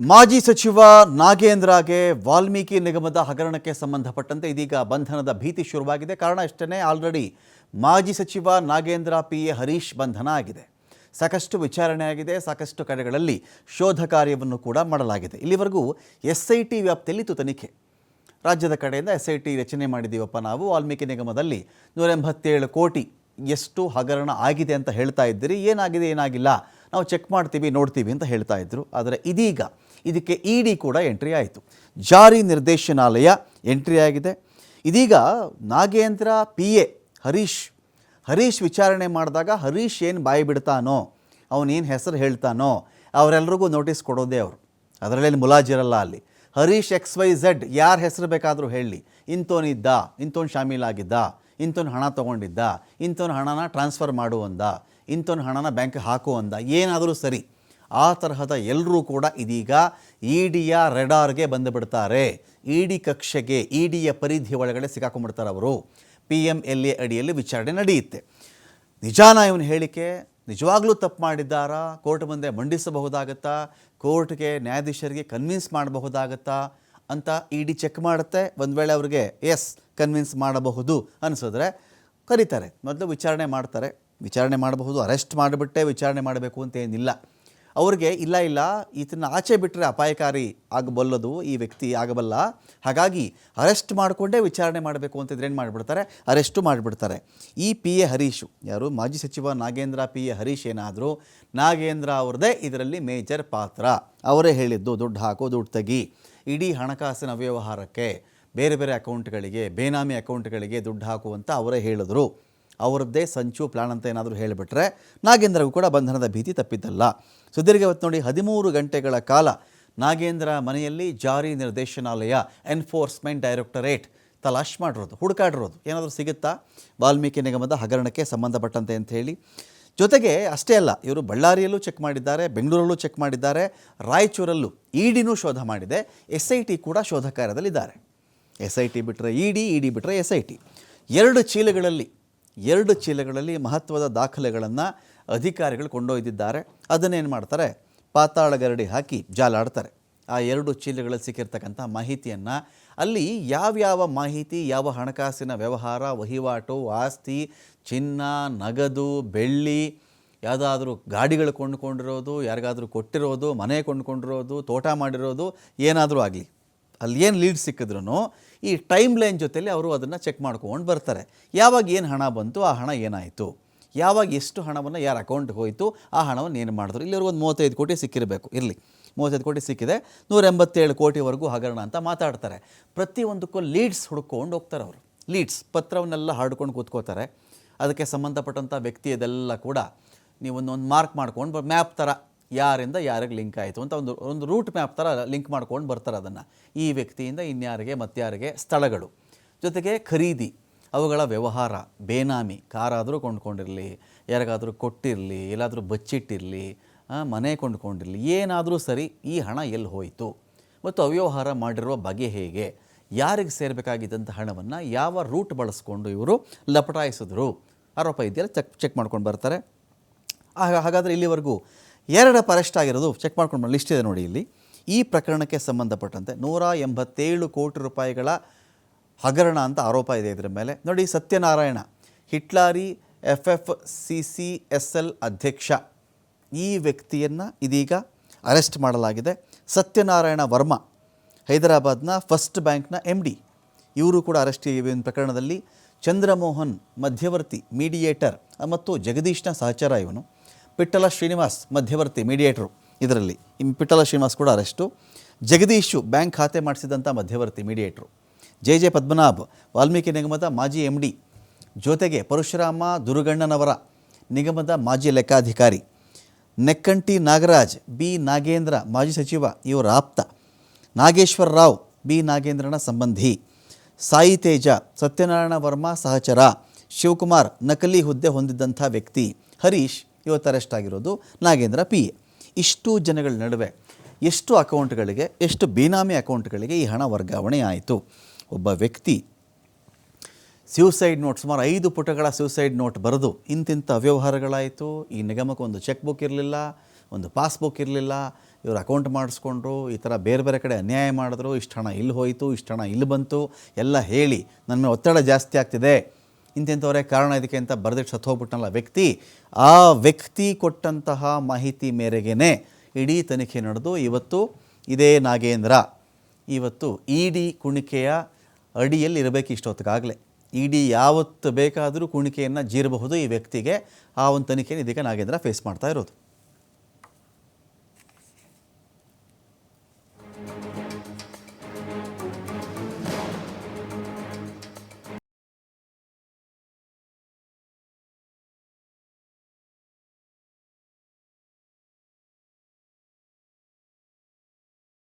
ಮಾಜಿ ಸಚಿವ ನಾಗೇಂದ್ರಗೆ ವಾಲ್ಮೀಕಿ ನಿಗಮದ ಹಗರಣಕ್ಕೆ ಸಂಬಂಧಪಟ್ಟಂತೆ ಇದೀಗ ಬಂಧನದ ಭೀತಿ ಶುರುವಾಗಿದೆ. ಕಾರಣ ಅಷ್ಟೇ ಆಲ್ರೆಡಿ ಮಾಜಿ ಸಚಿವ ನಾಗೇಂದ್ರ ಪಿ ಎ ಹರೀಶ್ ಬಂಧನ ಆಗಿದೆ. ಸಾಕಷ್ಟು ವಿಚಾರಣೆ ಆಗಿದೆ, ಸಾಕಷ್ಟು ಕಡೆಗಳಲ್ಲಿ ಶೋಧ ಕಾರ್ಯವನ್ನು ಕೂಡ ಮಾಡಲಾಗಿದೆ. ಇಲ್ಲಿವರೆಗೂ ಎಸ್ ಐ ಟಿ ವ್ಯಾಪ್ತಿಯಲ್ಲಿ ಇತ್ತು ತನಿಖೆ. ರಾಜ್ಯದ ಕಡೆಯಿಂದ ಎಸ್ ಐ ಟಿ ರಚನೆ ಮಾಡಿದ್ದೀವಪ್ಪ ನಾವು. ವಾಲ್ಮೀಕಿ ನಿಗಮದಲ್ಲಿ ನೂರ ಎಂಬತ್ತೇಳು ಕೋಟಿ ಎಷ್ಟು ಹಗರಣ ಆಗಿದೆ ಅಂತ ಹೇಳ್ತಾ ಇದ್ದೀರಿ. ಏನಾಗಿದೆ, ಏನಾಗಿಲ್ಲ. ನಾವು ಚೆಕ್ ಮಾಡ್ತೀವಿ, ನೋಡ್ತೀವಿ ಅಂತ ಹೇಳ್ತಾ ಇದ್ರು. ಆದರೆ ಇದೀಗ ಇದಕ್ಕೆ ಇ ಡಿ ಕೂಡ ಎಂಟ್ರಿ ಆಯಿತು. ಜಾರಿ ನಿರ್ದೇಶನಾಲಯ ಎಂಟ್ರಿ ಆಗಿದೆ. ಇದೀಗ ನಾಗೇಂದ್ರ ಪಿ ಎ ಹರೀಶ್ ಹರೀಶ್ ವಿಚಾರಣೆ ಮಾಡಿದಾಗ ಹರೀಶ್ ಏನು ಬಾಯಿ ಬಿಡ್ತಾನೋ ಅವನೇನು ಹೆಸರು ಹೇಳ್ತಾನೋ ಅವರೆಲ್ಲರಿಗೂ ನೋಟಿಸ್ ಕೊಡೋದೇ ಅವರು. ಅದರಲ್ಲೇನು ಮುಲಾಜಿರಲ್ಲ ಅಲ್ಲಿ. ಹರೀಶ್ ಎಕ್ಸ್ ವೈ ಝೆಡ್ ಯಾರ ಹೆಸರು ಬೇಕಾದರೂ ಹೇಳಿ. ಇಂಥವನಿದ್ದ ಇಂಥವ್ನು ಶಾಮೀಲಾಗಿದ್ದ ಇಂಥವ್ನು ಹಣ ತೊಗೊಂಡಿದ್ದ ಇಂಥವ್ನ ಹಣನ ಟ್ರಾನ್ಸ್ಫರ್ ಮಾಡುವಂದ ಇಂಥವ್ನ ಹಣನ ಬ್ಯಾಂಕ್ ಹಾಕುವಂದ ಏನಾದರೂ ಸರಿ. ಆ ತರಹದ ಎಲ್ಲರೂ ಕೂಡ ಇದೀಗ ಇ ಡಿಯ ರೆಡಾರ್ಗೆ ಬಂದುಬಿಡ್ತಾರೆ. ಇ ಡಿ ಕಕ್ಷೆಗೆ ಇ ಡಿಯ ಪರಿಧಿ ಒಳಗಡೆ ಸಿಕ್ಕಾಕೊಂಡ್ಬಿಡ್ತಾರೆ ಅವರು. ಪಿ ಎಂ ಎಲ್ ಎ ಅಡಿಯಲ್ಲಿ ವಿಚಾರಣೆ ನಡೆಯುತ್ತೆ. ನಿಜಾನ ಇವನ ಹೇಳಿಕೆ, ನಿಜವಾಗ್ಲೂ ತಪ್ಪು ಮಾಡಿದ್ದಾರಾ? ಕೋರ್ಟ್ ಮುಂದೆ ಮಂಡಿಸಬಹುದಾಗತ್ತಾ? ಕೋರ್ಟ್ಗೆ ನ್ಯಾಯಾಧೀಶರಿಗೆ ಕನ್ವಿನ್ಸ್ ಮಾಡಬಹುದಾಗತ್ತಾ? ಅಂತ ಇ ಡಿ ಚೆಕ್ ಮಾಡುತ್ತೆ. ಒಂದು ವೇಳೆ ಅವ್ರಿಗೆ, ಎಸ್, ಕನ್ವಿನ್ಸ್ ಮಾಡಬಹುದು ಅನಿಸಿದ್ರೆ ಕರೀತಾರೆ. ಮೊದಲು ವಿಚಾರಣೆ ಮಾಡ್ತಾರೆ. ವಿಚಾರಣೆ ಮಾಡಬಹುದು, ಅರೆಸ್ಟ್ ಮಾಡಿಬಿಟ್ಟೆ ವಿಚಾರಣೆ ಮಾಡಬೇಕು ಅಂತ ಏನಿಲ್ಲ. ಅವ್ರಿಗೆ ಇಲ್ಲ ಇಲ್ಲ ಈತನ ಆಚೆ ಬಿಟ್ಟರೆ ಅಪಾಯಕಾರಿ ಆಗಬಲ್ಲದು ಈ ವ್ಯಕ್ತಿ ಆಗಬಲ್ಲ. ಹಾಗಾಗಿ ಅರೆಸ್ಟ್ ಮಾಡಿಕೊಂಡೇ ವಿಚಾರಣೆ ಮಾಡಬೇಕು ಅಂತಿದ್ರೆ ಏನು ಮಾಡಿಬಿಡ್ತಾರೆ? ಅರೆಸ್ಟು ಮಾಡಿಬಿಡ್ತಾರೆ. ಈ ಪಿ ಎ ಹರೀಶು, ಯಾರು? ಮಾಜಿ ಸಚಿವ ನಾಗೇಂದ್ರ ಪಿ ಎ ಹರೀಶ್ ಏನಾದರೂ? ನಾಗೇಂದ್ರ ಅವ್ರದ್ದೇ ಇದರಲ್ಲಿ ಮೇಜರ್ ಪಾತ್ರ. ಅವರೇ ಹೇಳಿದ್ದು, ದುಡ್ಡು ಹಾಕು, ದುಡ್ಡು ತೆಗಿ. ಇಡೀ ಹಣಕಾಸಿನ ವ್ಯವಹಾರಕ್ಕೆ ಬೇರೆ ಬೇರೆ ಅಕೌಂಟ್ಗಳಿಗೆ, ಬೇನಾಮಿ ಅಕೌಂಟ್ಗಳಿಗೆ ದುಡ್ಡು ಹಾಕುವಂತ ಅವರೇ ಹೇಳಿದ್ರು. ಅವರದ್ದೇ ಸಂಚು ಪ್ಲಾನ್ ಅಂತ ಏನಾದರೂ ಹೇಳಿಬಿಟ್ರೆ ನಾಗೇಂದ್ರಗೂ ಕೂಡ ಬಂಧನದ ಭೀತಿ ತಪ್ಪಿದ್ದಲ್ಲ. ಸುದೀರ್ಘ ಹೊತ್ತು ನೋಡಿ ಹದಿಮೂರು ಗಂಟೆಗಳ ಕಾಲ ನಾಗೇಂದ್ರ ಮನೆಯಲ್ಲಿ ಜಾರಿ ನಿರ್ದೇಶನಾಲಯ ಎನ್ಫೋರ್ಸ್ಮೆಂಟ್ ಡೈರೆಕ್ಟರೇಟ್ ತಲಾಶ್ ಮಾಡಿರೋದು, ಹುಡುಕಾಡಿರೋದು. ಏನಾದರೂ ಸಿಗುತ್ತಾ? ವಾಲ್ಮೀಕಿ ನಿಗಮದ ಹಗರಣಕ್ಕೆ ಸಂಬಂಧಪಟ್ಟಂತೆ ಅಂತ ಹೇಳಿ. ಜೊತೆಗೆ ಅಷ್ಟೇ ಅಲ್ಲ, ಇವರು ಬಳ್ಳಾರಿಯಲ್ಲೂ ಚೆಕ್ ಮಾಡಿದ್ದಾರೆ, ಬೆಂಗಳೂರಲ್ಲೂ ಚೆಕ್ ಮಾಡಿದ್ದಾರೆ, ರಾಯಚೂರಲ್ಲೂ ಇ ಡಿನೂ ಶೋಧ ಮಾಡಿದೆ ಎಸ್ ಐ ಟಿ ಕೂಡ ಶೋಧ ಕಾರ್ಯದಲ್ಲಿದ್ದಾರೆ. ಎಸ್ ಐ ಟಿ ಬಿಟ್ಟರೆ ಇ ಡಿ ಇ ಡಿ ಬಿಟ್ಟರೆ ಎಸ್ ಐ ಟಿ ಎರಡು ಚೀಲಗಳಲ್ಲಿ ಎರಡು ಚೀಲಗಳಲ್ಲಿ ಮಹತ್ವದ ದಾಖಲೆಗಳನ್ನು ಅಧಿಕಾರಿಗಳು ಕೊಂಡೊಯ್ದಿದ್ದಾರೆ. ಅದನ್ನೇನು ಮಾಡ್ತಾರೆ? ಪಾತಾಳ ಗರಡಿ ಹಾಕಿ ಜಾಲಾಡ್ತಾರೆ. ಆ ಎರಡು ಚೀಲಗಳಲ್ಲಿ ಸಿಕ್ಕಿರ್ತಕ್ಕಂಥ ಮಾಹಿತಿಯನ್ನು ಅಲ್ಲಿ ಯಾವ್ಯಾವ ಮಾಹಿತಿ, ಯಾವ ಹಣಕಾಸಿನ ವ್ಯವಹಾರ, ವಹಿವಾಟು, ಆಸ್ತಿ, ಚಿನ್ನ, ನಗದು, ಬೆಳ್ಳಿ, ಯಾವುದಾದ್ರೂ ಗಾಡಿಗಳು ಕೊಂಡುಕೊಂಡಿರೋದು, ಯಾರಿಗಾದರೂ ಕೊಟ್ಟಿರೋದು, ಮನೆ ಕೊಂಡುಕೊಂಡಿರೋದು, ತೋಟ ಮಾಡಿರೋದು ಏನಾದರೂ ಆಗಲಿ. ಅಲ್ಲಿ ಏನು ಲೀಡ್ ಸಿಕ್ಕಿದ್ರು ಈ ಟೈಮ್ ಲೈನ್ ಜೊತೆಲಿ ಅವರು ಅದನ್ನು ಚೆಕ್ ಮಾಡ್ಕೊಂಡು ಬರ್ತಾರೆ. ಯಾವಾಗ ಏನು ಹಣ ಬಂತು, ಆ ಹಣ ಏನಾಯಿತು? ಯಾವಾಗ ಎಷ್ಟು ಹಣವನ್ನು ಯಾರ ಅಕೌಂಟ್ಗೆ ಹೋಯಿತು, ಆ ಹಣವನ್ನು ಏನು ಮಾಡಿದ್ರು? ಇಲ್ಲಿವರೆಗೂ ಒಂದು ಮೂವತ್ತೈದು ಕೋಟಿ ಸಿಕ್ಕಿರಬೇಕು, ಇರಲಿ. ಮೂವತ್ತೈದು ಕೋಟಿ ಸಿಕ್ಕಿದೆ ನೂರ ಎಂಬತ್ತೇಳು ಕೋಟಿವರೆಗೂ ಹಗರಣ ಅಂತ ಮಾತಾಡ್ತಾರೆ. ಪ್ರತಿಯೊಂದಕ್ಕೂ ಲೀಡ್ಸ್ ಹುಡ್ಕೊಂಡು ಹೋಗ್ತಾರೆ ಅವರು. ಲೀಡ್ಸ್ ಪತ್ರವನ್ನೆಲ್ಲ ಹಾಡ್ಕೊಂಡು ಕೂತ್ಕೋತಾರೆ. ಅದಕ್ಕೆ ಸಂಬಂಧಪಟ್ಟಂಥ ವ್ಯಕ್ತಿ ಇದೆಲ್ಲ ಕೂಡ ನೀವು ಒಂದು ಮಾರ್ಕ್ ಮಾಡ್ಕೊಂಡು ಮ್ಯಾಪ್ ಥರ ಯಾರಿಂದ ಯಾರಿಗೆ ಲಿಂಕ್ ಆಯಿತು ಅಂತ ಒಂದು ಒಂದು ರೂಟ್ ಮ್ಯಾಪ್ ಥರ ಲಿಂಕ್ ಮಾಡ್ಕೊಂಡು ಬರ್ತಾರೆ ಅದನ್ನು. ಈ ವ್ಯಕ್ತಿಯಿಂದ ಇನ್ಯಾರಿಗೆ ಮತ್ತಾರಿಗೆ ಸ್ಥಳಗಳು. ಜೊತೆಗೆ ಖರೀದಿ, ಅವುಗಳ ವ್ಯವಹಾರ, ಬೇನಾಮಿ, ಕಾರಾದರೂ ಕೊಂಡ್ಕೊಂಡಿರಲಿ, ಯಾರಿಗಾದರೂ ಕೊಟ್ಟಿರಲಿ, ಎಲ್ಲಾದರೂ ಬಚ್ಚಿಟ್ಟಿರಲಿ ಮನೆ ಕೊಂಡ್ಕೊಂಡಿರಲಿ, ಏನಾದರೂ ಸರಿ ಈ ಹಣ ಎಲ್ಲಿ ಹೋಯಿತು? ಮತ್ತು ಅವ್ಯವಹಾರ ಮಾಡಿರುವ ಬಗೆ ಹೇಗೆ? ಯಾರಿಗೆ ಸೇರಬೇಕಾಗಿದ್ದಂಥ ಹಣವನ್ನು ಯಾವ ರೂಟ್ ಬಳಸ್ಕೊಂಡು ಇವರು ಲಪಟಾಯಿಸಿದ್ರು? ಆರೋಪ ಇದೆಯಲ್ಲ, ಚೆಕ್ ಚೆಕ್ ಮಾಡ್ಕೊಂಡು ಬರ್ತಾರೆ. ಹಾಗಾದರೆ ಇಲ್ಲಿವರೆಗೂ ಎರಡಪ್ಪ ಪರೆಸ್ಟ್ ಆಗಿರೋದು ಚೆಕ್ ಮಾಡ್ಕೊಂಡು ಲಿಸ್ಟ್ ಇದೆ ನೋಡಿ ಇಲ್ಲಿ. ಈ ಪ್ರಕರಣಕ್ಕೆ ಸಂಬಂಧಪಟ್ಟಂತೆ ನೂರ ಎಂಬತ್ತೇಳು ಕೋಟಿ ರೂಪಾಯಿಗಳ ಹಗರಣ ಅಂತ ಆರೋಪ ಇದೆ ಇದರ ಮೇಲೆ. ನೋಡಿ, Satyanarayana, Hitlari F F C C S L ಅಧ್ಯಕ್ಷ. ಈ ವ್ಯಕ್ತಿಯನ್ನು ಇದೀಗ ಅರೆಸ್ಟ್ ಮಾಡಲಾಗಿದೆ. ಸತ್ಯನಾರಾಯಣ ವರ್ಮಾ, ಹೈದರಾಬಾದ್ನ ಫಸ್ಟ್ ಬ್ಯಾಂಕ್ನ ಎಂ ಡಿ ಇವರು ಕೂಡ ಅರೆಸ್ಟ್ ಪ್ರಕರಣದಲ್ಲಿ. ಚಂದ್ರಮೋಹನ್ ಮಧ್ಯವರ್ತಿ ಮೀಡಿಯೇಟರ್ ಮತ್ತು ಜಗದೀಶ್ನ ಸಹಚರ ಇವನು. ಪಿಟ್ಟಲ ಶ್ರೀನಿವಾಸ್ ಮಧ್ಯವರ್ತಿ ಮೀಡಿಯೇಟ್ರು ಇದರಲ್ಲಿ. ಪಿಟ್ಟಲ ಶ್ರೀನಿವಾಸ್ ಕೂಡ ಅರೆಸ್ಟು. ಜಗದೀಶು ಬ್ಯಾಂಕ್ ಖಾತೆ ಮಾಡಿಸಿದಂಥ ಮಧ್ಯವರ್ತಿ ಮೀಡಿಯೇಟ್ರು. ಜೆ ಜೆ ಪದ್ಮನಾಭ್, ವಾಲ್ಮೀಕಿ ನಿಗಮದ ಮಾಜಿ ಎಂ ಡಿ ಜೊತೆಗೆ ಪರಶುರಾಮ ದುರುಗಣ್ಣನವರ ನಿಗಮದ ಮಾಜಿ ಲೆಕ್ಕಾಧಿಕಾರಿ. ನೆಕ್ಕಂಟಿ ನಾಗರಾಜ್, ಬಿ. ನಾಗೇಂದ್ರ ಮಾಜಿ ಸಚಿವ, ಇವರ ಆಪ್ತ. ನಾಗೇಶ್ವರ ರಾವ್, ಬಿ. ನಾಗೇಂದ್ರನ ಸಂಬಂಧಿ. ಸಾಯಿ ತೇಜ, ಸತ್ಯನಾರಾಯಣ ವರ್ಮಾ ಸಹಚರ. ಶಿವಕುಮಾರ್ ನಕಲಿ ಹುದ್ದೆ ಹೊಂದಿದ್ದಂಥ ವ್ಯಕ್ತಿ. ಹರೀಶ್ ಇವತ್ತು ಅರೆಸ್ಟ್ ಆಗಿರೋದು ನಾಗೇಂದ್ರ ಪಿ ಎ ಇಷ್ಟು ಜನಗಳ ನಡುವೆ ಎಷ್ಟು ಅಕೌಂಟ್ಗಳಿಗೆ, ಎಷ್ಟು ಬೇನಾಮಿ ಅಕೌಂಟ್ಗಳಿಗೆ ಈ ಹಣ ವರ್ಗಾವಣೆ ಆಯಿತು? ಒಬ್ಬ ವ್ಯಕ್ತಿ ಸ್ಯೂಸೈಡ್ ನೋಟ್ ಸುಮಾರು ಐದು ಪುಟಗಳ ಸ್ಯೂಸೈಡ್ ನೋಟ್ ಬರೆದು ಇಂತಿಂಥ ಅವ್ಯವಹಾರಗಳಾಯಿತು. ಈ ನಿಗಮಕ್ಕೆ ಒಂದು ಚೆಕ್ ಬುಕ್ ಇರಲಿಲ್ಲ, ಒಂದು ಪಾಸ್ಬುಕ್ ಇರಲಿಲ್ಲ. ಇವರು ಅಕೌಂಟ್ ಮಾಡಿಸ್ಕೊಂಡ್ರು, ಈ ಥರ ಬೇರೆ ಬೇರೆ ಕಡೆ ಅನ್ಯಾಯ ಮಾಡಿದ್ರು. ಇಷ್ಟು ಹಣ ಇಲ್ಲಿ ಹೋಯಿತು, ಇಷ್ಟು ಹಣ ಇಲ್ಲಿ ಬಂತು. ಎಲ್ಲ ಹೇಳಿ, ನನ್ನ ಒತ್ತಡ ಜಾಸ್ತಿ ಆಗ್ತಿದೆ. ಇಂತಿಂಥವರೇ ಕಾರಣ ಇದಕ್ಕೆ ಅಂತ ಬರೆದಿಟ್ಟು ಸತ್ತು ಹೋಗ್ಬಿಟ್ಟನಲ್ಲ ವ್ಯಕ್ತಿ, ಆ ವ್ಯಕ್ತಿ ಕೊಟ್ಟಂತಹ ಮಾಹಿತಿ ಮೇರೆಗೇ ಇಡೀ ತನಿಖೆ ನಡೆದು ಇವತ್ತು ಇದೇ ನಾಗೇಂದ್ರ. ಇವತ್ತು ಇ ಕುಣಿಕೆಯ ಅಡಿಯಲ್ಲಿ ಇರಬೇಕು ಇಷ್ಟೊತ್ತಿಗಾಗಲೇ. ಇ ಡಿ ಯಾವತ್ತು ಬೇಕಾದರೂ ಕುಣಿಕೆಯನ್ನು ಜೀರಬಹುದು ಈ ವ್ಯಕ್ತಿಗೆ, ಆ ಒಂದು ತನಿಖೆಯನ್ನು ಇದಕ್ಕೆ ನಾಗೇಂದ್ರ ಫೇಸ್ ಮಾಡ್ತಾ ಇರೋದು.